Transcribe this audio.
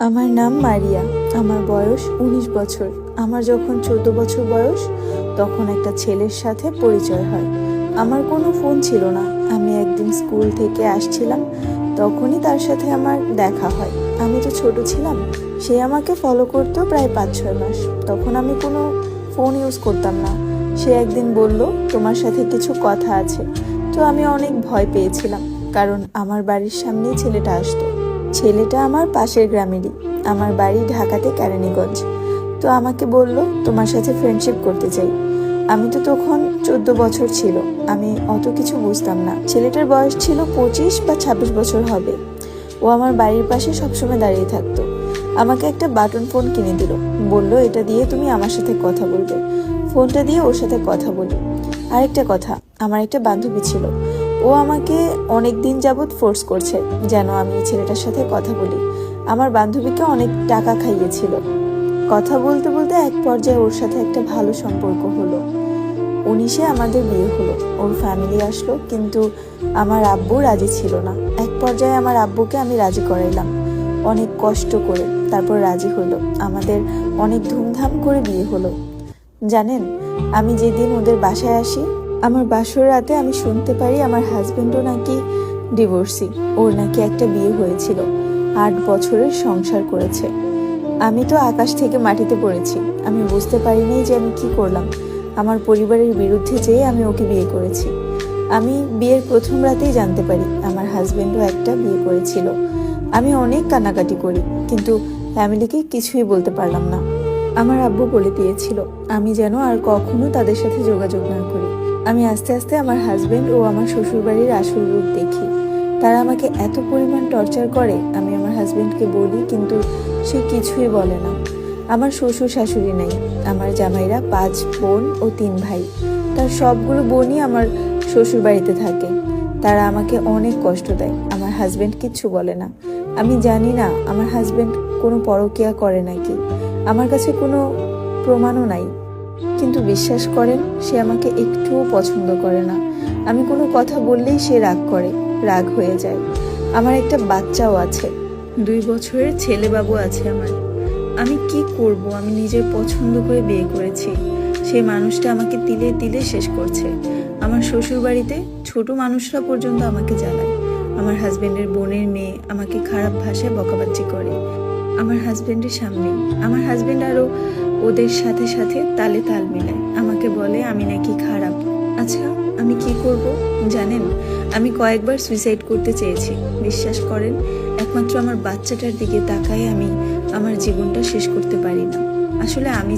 আমার নাম মারিয়া। আমার বয়স উনিশ বছর। আমার যখন চোদ্দ বছর বয়স, তখন একটা ছেলের সাথে পরিচয় হয়। আমার কোনো ফোন ছিল না। আমি একদিন স্কুল থেকে আসছিলাম, তখনই তার সাথে আমার দেখা হয়। আমি তো ছোট ছিলাম। সে আমাকে ফলো করতো প্রায় পাঁচ, ছয় মাস। তখন আমি কোনো ফোন ইউজ করতাম না। সে একদিন বলল, তোমার সাথে কিছু কথা আছে। তো আমি অনেক ভয় পেয়েছিলাম, কারণ আমার বাড়ির সামনেই ছেলেটা আসতো। ছেলেটা আমার পাশের গ্রামেরই, আমার বাড়ি ঢাকাতে কেরানীগঞ্জ। তো আমাকে বলল, তোমার সাথে ফ্রেন্ডশিপ করতে চাই। আমি তো তখন চোদ্দ বছর ছিল, আমি অত কিছু বুঝতাম না। ছেলেটার বয়স ছিল পঁচিশ বা ছাব্বিশ বছর হবে। ও আমার বাড়ির পাশে সবসময় দাঁড়িয়ে থাকতো। আমাকে একটা বাটন ফোন কিনে দিল। বলল, এটা দিয়ে তুমি আমার সাথে কথা বলবে। ফোনটা দিয়ে ওর সাথে কথা বলি। আরেকটা কথা, আমার একটা বান্ধবী ছিল। ও আমাকে অনেক দিন যাবৎ ফোর্স করছে যেন আমি ছেলেটার সাথে কথা বলি। আমার বান্ধবীকে অনেক টাকা খাইয়েছিল। কথা বলতে বলতে এক পর্যায়ে ওর সাথে একটা ভালো সম্পর্ক হলো। উনিশে আমাদের বিয়ে হলো, ওর ফ্যামিলি আসলো, কিন্তু আমার আব্বু রাজি ছিল না। এক পর্যায়ে আমার আব্বুকে আমি রাজি করাইলাম। অনেক কষ্ট করে তারপর রাজি হলো। আমাদের অনেক ধুমধাম করে বিয়ে হলো। জানেন, আমি যেদিন ওদের বাসায় আসি আমার বাসর রাতে আমি শুনতে পারি আমার হাজবেন্ডও নাকি ডিভোর্সি ওর নাকি একটা বিয়ে হয়েছিল, আট বছরের সংসার করেছে। আমি তো আকাশ থেকে মাটিতে পড়েছি, আমি বুঝতে পারিনি যে আমি কি করলাম, আমার পরিবারের বিরুদ্ধে যেয়ে আমি ওকে বিয়ে করেছি। আমি বিয়ের প্রথম রাতেই জানতে পারি আমার হাজবেন্ডও একটা বিয়ে করেছিল। আমি অনেক কান্নাকাটি করি, কিন্তু ফ্যামিলিকে কিছুই বলতে পারলাম না। আমার আব্বু বলে দিয়েছিল, আমি যেন আর কখনো তাদের সাথে যোগাযোগ না করি। আমি আস্তে আস্তে আমার হাজবেন্ড ও আমার শ্বশুরবাড়ির আসল রূপ দেখি। তারা আমাকে এত পরিমাণ টর্চার করে, আমি আমার হাজবেন্ডকে বলি, কিন্তু সে কিছুই বলে না। আমার শ্বশুর শাশুড়ি নাই, আমার জামাইরা পাঁচ বোন ও তিন ভাই। তার সবগুলো বোনই আমার শ্বশুর বাড়িতে থাকে। তারা আমাকে অনেক কষ্ট দেয়, আমার হাজবেন্ড কিচ্ছু বলে না। আমি জানি না, আমার হাজবেন্ড কোনো পরকিয়া করে নাকি। আমার কাছে কোনো প্রমাণও নাই। কিন্তু বিশ্বাস করেন, সে আমাকে একটুও পছন্দ করে না। আমি কোনো কথা বললেই সে রাগ করে, রাগ হয়ে যায়। আমার একটা বাচ্চাও আছে। দুই বছরের ছেলে বাবু আছে আমার। আমি কি করব? আমি নিজের পছন্দ করে বিয়ে করেছি। সেই মানুষটা আমাকে তিলে তিলে শেষ করছে। আমার শ্বশুর বাড়িতে ছোট মানুষরা পর্যন্ত আমাকে জ্বালায়। আমার হাজবেন্ডের বোনের মেয়ে আমাকে খারাপ ভাষায় বকাবাজি করে। আমার হাজবেন্ডের সামনে। আমার হাজবেন্ড আরও ওদের সাথে সাথে তালে তাল মিলায় আমাকে বলে, আমি নাকি খারাপ। আচ্ছা আমি কি করব? জানেন, আমি কয়েকবার সুইসাইড করতে চেয়েছি। বিশ্বাস করেন, একমাত্র আমার বাচ্চাটার দিকে তাকায় আমি আমার জীবনটা শেষ করতে পারি না। আসলে আমি